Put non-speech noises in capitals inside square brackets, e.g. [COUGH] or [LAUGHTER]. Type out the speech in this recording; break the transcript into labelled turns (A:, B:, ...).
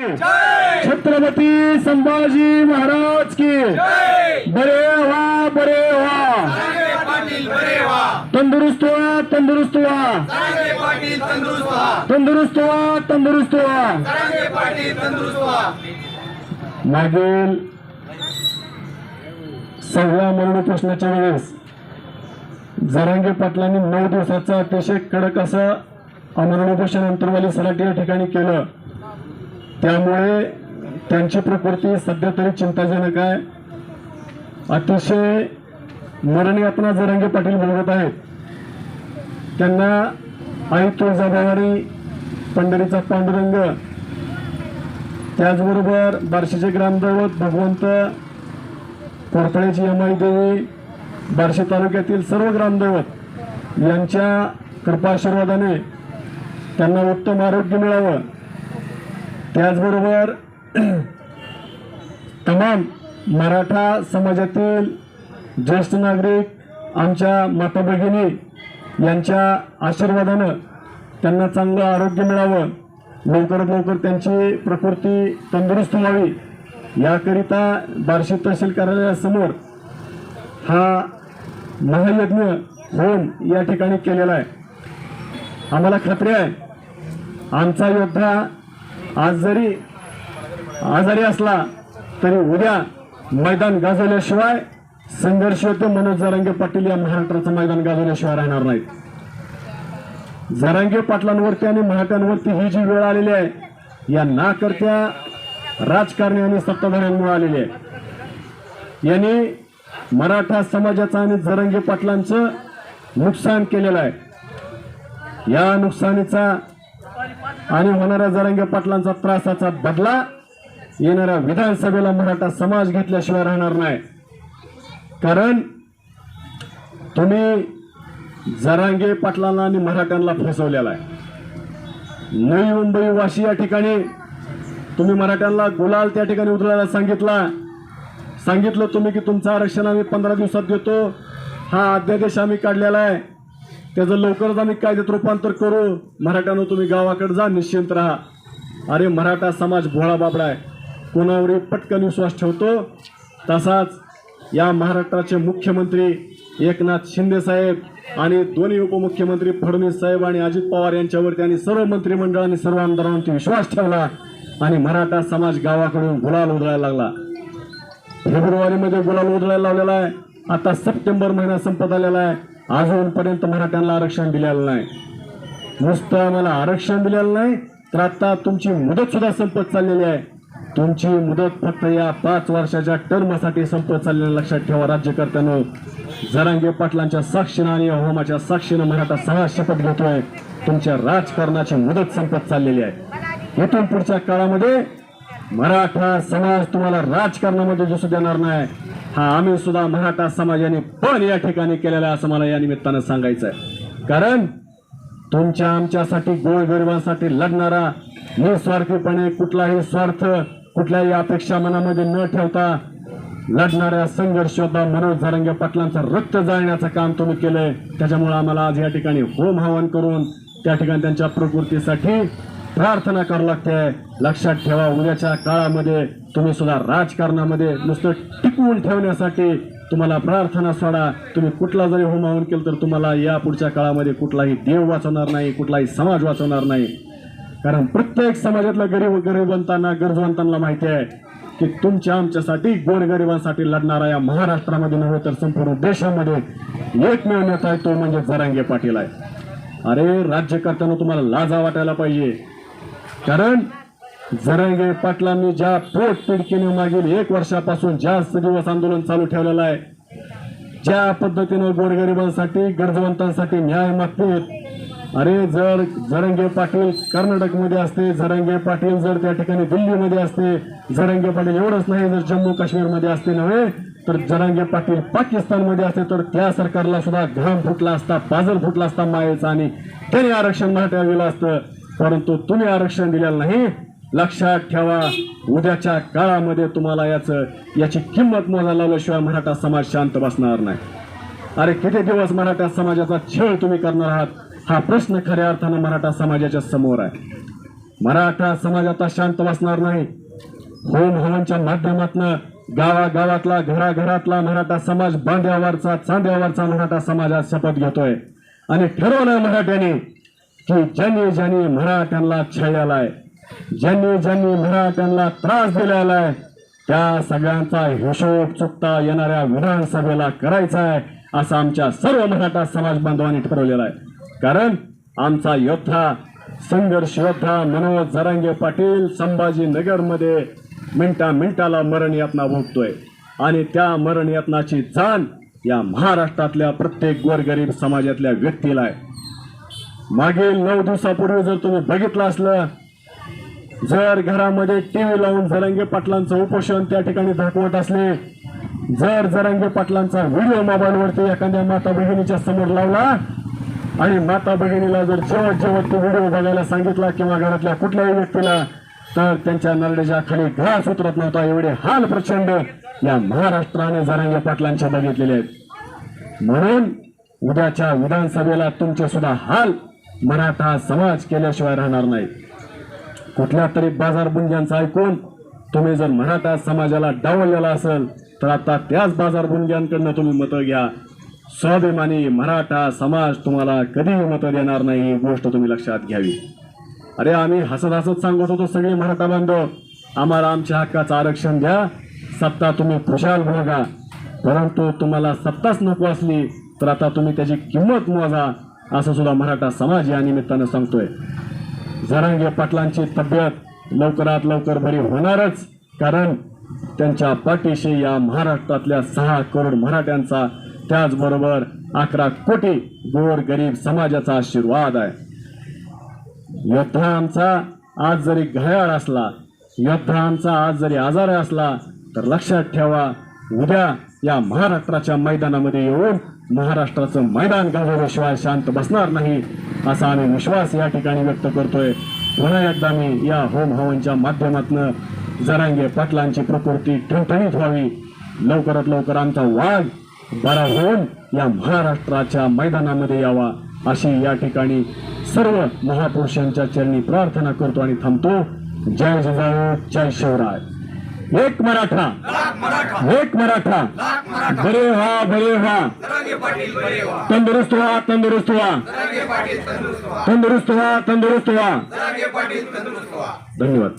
A: छत्रपती संभाजी महाराज की। बरे व्हा बरे व्हा। तंदुरुस्त व्हा तंदुरुस्त व्हा।
B: तंदुरुस्त व्हा।
A: तंदुरुस्त व्हा मागील सहाव्या मरण प्रश्नाच्या वेळेस जरांगे पाटलांनी नऊ दिवसाचं अतिशय कडक असं अमरणोपोषण अंतरवाली सलाट या ठिकाणी केलं. त्यामुळे त्यांची प्रकृती सध्या तरी चिंताजनक आहे. अतिशय मरणयातना जरांगे पाटील भोगत आहेत. त्यांना आई तुळजाभवारी पंढरीचा पांडुरंग त्याचबरोबर बार्शीचे ग्रामदैवत भगवंत कोरफळ्याची यमाई देवी बार्शी तालुक्यातील सर्व ग्रामदैवत यांच्या कृपाशीर्वादाने त्यांना उत्तम आरोग्य मिळावं. त्याचबरोबर [CLEARS THROAT] तमाम मराठा समाजातील ज्येष्ठ नागरिक आमच्या माता भगिनी यांच्या आशीर्वादानं त्यांना चांगलं आरोग्य मिळावं लवकरात लवकर त्यांची प्रकृती तंदुरुस्त व्हावी याकरिता बार्शी तहसील कार्यालयासमोर हा महायज्ञ होम या ठिकाणी केलेला आहे. आम्हाला खात्री आहे आमचा योद्धा आज जरी आजारी असला तरी उद्या मैदान गाजवल्याशिवाय संघर्ष होतो. मनोज जरांगे पाटील या महाराष्ट्राचं मैदान गाजवल्याशिवाय राहणार नाहीत. जरांगे पाटलांवरती आणि मराठ्यांवरती ही जी वेळ आलेली आहे या नाकर्त्या राजकारणी आणि सत्ताधाऱ्यांमुळे आलेली आहे. यांनी मराठा समाजाचं आणि जरांगे पाटलांचं नुकसान केलेलं आहे. या नुकसानीचा आणि होणाऱ्या जरांगे पाटलांचा त्रासाचा बदला येणाऱ्या विधानसभेला मराठा समाज घेतल्याशिवाय राहणार नाही. कारण तुम्ही जरांगे पाटलांना आणि मराठ्यांना फसवलेला आहे. नवी मुंबई वाशी या ठिकाणी तुम्ही मराठ्यांना गुलाल त्या ठिकाणी उतरायला सांगितला. सांगितलं तुम्ही की तुमचं आरक्षण आम्ही पंधरा दिवसात देतो. हा अध्यादेश आम्ही काढलेला आहे. त्याचं लवकरच आम्ही कायद्यात रूपांतर करू. मराठ्यानं तुम्ही गावाकडे जा निश्चिंत राहा. अरे मराठा समाज भोळा बाबडा आहे. कोणावरही पटकन विश्वास ठेवतो. तसाच या महाराष्ट्राचे मुख्यमंत्री एकनाथ शिंदे साहेब आणि दोन्ही उपमुख्यमंत्री फडणवीस साहेब आणि अजित पवार यांच्यावरती आणि सर्व मंत्रिमंडळाने सर्व आमदारांवरती विश्वास ठेवला आणि मराठा समाज गावाकडून गुलाल उधळायला लागला. फेब्रुवारीमध्ये गुलाल उधळायला लावलेला आहे. आता सप्टेंबर महिना संपत आलेला आहे. अजूनपर्यंत मराठ्यांना आरक्षण दिलेलं नाही. नुसतं आम्हाला आरक्षण दिलेलं नाही तर आता तुमची मुदत सुद्धा संपत चाललेली आहे. तुमची मुदत फक्त या पाच वर्षाच्या टर्मसाठी संपत चाललेल्या लक्षात ठेवा राज्यकर्त्यांनो. जरांगे पाटलांच्या साक्षीनं आणि होमाच्या साक्षीनं मराठा सहा शपथ घेतोय. तुमच्या राजकारणाची मुदत संपत चाललेली आहे. इथून पुढच्या काळामध्ये मराठा समाज तुम्हाला राजकारणामध्ये दिसू देणार नाही. हा आम्ही सुद्धा मराठा समाजाने पण या ठिकाणी केलेला आहे असं मला या निमित्तानं सांगायचं आहे कारण तुमच्या आमच्यासाठी गोरगरिबांसाठी लढणारा निस्वार्थीपणे कुठलाही स्वार्थ कुठल्याही अपेक्षा मनामध्ये न ठेवता लढणाऱ्या संघर्षोद्धा मनोज झारंगे पाटलांचं रक्त जाळण्याचं काम तुम्ही केलंय. त्याच्यामुळे आम्हाला आज या ठिकाणी होम हवन करून त्या ठिकाणी त्यांच्या प्रकृतीसाठी प्रार्थना करावं लागते. लक्षात ठेवा उद्याच्या काळामध्ये तुम्ही सुद्धा राजकारणामध्ये नुसतं टिकवून ठेवण्यासाठी तुम्हाला प्रार्थना सोडा. तुम्ही कुठला जरी होम हवन केलं तर तुम्हाला या पुढच्या काळामध्ये कुठलाही देव वाचवणार नाही कुठलाही समाज वाचवणार नाही. कारण प्रत्येक समाजातल्या गरीब गरीबवंतांना गरजवंतांना माहिती आहे की तुमच्या आमच्यासाठी गोरगरिबांसाठी लढणारा या महाराष्ट्रामध्ये नव्हे तर संपूर्ण देशामध्ये एकमेव नेता आहे तो म्हणजे जरांगे पाटील आहे. अरे राज्यकर्त्यांना तुम्हाला लाजा वाटायला पाहिजे. कारण जरांगे पाटलांनी ज्या पोटतिडकीने मागील एक वर्षापासून जास्त दिवस आंदोलन चालू ठेवलेलं आहे ज्या पद्धतीनं गोरगरिबांसाठी गरजवंतांसाठी न्याय मागतील. अरे जर जरंगे पाटील कर्नाटकमध्ये असते जरंगे पाटील जर त्या ठिकाणी दिल्लीमध्ये असते जरंगे पाटील एवढंच नाही जर जम्मू काश्मीरमध्ये असते नव्हे तर जरंगे पाटील पाकिस्तानमध्ये असते तर त्या सरकारला सुद्धा घाम फुटला असता पाजर फुटला असता मायेचा आणि त्याने आरक्षण मराठ्याला दिलं असतं. परंतु तुम्ही आरक्षण दिलेलं नाही लक्षात ठेवा उद्याच्या काळामध्ये तुम्हाला याचं याची किंमत मोजायला लावल्याशिवाय मराठा समाज शांत बसणार नाही. अरे किती दिवस मराठा समाजाचा छळ तुम्ही करणार आहात? हा प्रश्न खऱ्या अर्थानं मराठा समाजाच्या समोर आहे. मराठा समाज आता शांत बसणार नाही. होम हवनच्या माध्यमातनं गावागावातला घराघरातला मराठा समाज बांध्यावरचा चांद्यावरचा मराठा समाज आज शपथ घेतोय. आणि ठरवलं मराठ्याने की ज्यांनी ज्यांनी मराठ्यांना छळलेलाय ज्यांनी ज्यांनी मराठ्यांना त्रास दिलेला आहे त्या सगळ्यांचा हिशोब चुकता येणाऱ्या विधानसभेला करायचा आहे असं आमच्या सर्व मराठा समाज बांधवांनी ठरवलेला आहे. कारण आमचा योद्धा संघर्ष योद्धा मनोज जरांगे पाटील संभाजीनगरमध्ये मिनटा मिनटाला मरण यातना भोगतोय. आणि त्या मरण यातनाची जाण या महाराष्ट्रातल्या प्रत्येक गोरगरीब समाजातल्या व्यक्तीला आहे. मागील नऊ दिवसापूर्वी जर तुम्ही बघितलं असलं जर घरामध्ये टीव्ही लावून जरंगे पाटलांचं उपोषण त्या ठिकाणी दाखवत असले जर जरंगे पाटलांचा व्हिडिओ मोबाईलवरती एखाद्या माता भगिनीच्या समोर लावला आणि माता भगिनीला जर जेवत जेवत तो व्हिडिओ बघायला सांगितला किंवा घरातल्या कुठल्याही व्यक्तीला तर त्यांच्या नरड्याच्या खाली घास उतरत नव्हता. एवढे हाल प्रचंड या महाराष्ट्राने जरंगे पाटलांच्या बघितलेले आहेत. म्हणून उद्याच्या विधानसभेला तुमचे सुद्धा हाल मराठा समाज केल्याशिवाय राहणार नाही कुठल्या तरी बाजार बुंग्यांचं ऐकून तुम्ही जर मराठा समाजाला डावललेला असेल तर आता त्याच बाजार बुंग्यांकडनं तुम्ही मतं घ्या. स्वाभिमानी मराठा समाज तुम्हाला कधीही मतं देणार नाही ही गोष्ट तुम्ही लक्षात घ्यावी. अरे आम्ही हसत हसत सांगत होतो सगळे मराठा बांधव आम्हाला आमच्या हक्काचं आरक्षण द्या सत्ता तुम्ही खुशाल भोगा परंतु तुम्हाला सत्ताच नको असली तर आता तुम्ही त्याची किंमत मोजा असं सुद्धा मराठा समाज या निमित्तानं सांगतोय. जरांगे पाटलांची तब्येत लवकरात लवकर बरी होणारच कारण त्यांच्या पाठीशी या महाराष्ट्रातल्या सहा करोड मराठ्यांचा त्याचबरोबर अकरा कोटी गोर गरीब समाजाचा आशीर्वाद आहे. योद्धा आमचा आज जरी घायाळ असला योद्धा आमचा आज जरी आजारी असला तर लक्षात ठेवा उद्या या महाराष्ट्राच्या मैदानामध्ये येऊन महाराष्ट्राचं मैदान गाजवल्याशिवाय शांत बसणार नाही असा आम्ही विश्वास या ठिकाणी व्यक्त करतोय. पुन्हा एकदा मी या होम हवनच्या माध्यमातून जरांगे पाटलांची प्रकृती ठणठणीत व्हावी. लवकरात लवकर आमचा वाघ बरा होऊन या महाराष्ट्राच्या मैदानामध्ये यावा अशी या ठिकाणी सर्व महापुरुषांच्या चरणी प्रार्थना करतो आणि थांबतो. जय जिजाऊ जय शिवराय. एक मराठा. एक मराठा. बरे व्हा बरे व्हा. तंदुरुस्त व्हा तंदुरुस्त व्हा.
B: तंदुरुस्त व्हा तंदुरुस्त व्हा.
A: धन्यवाद.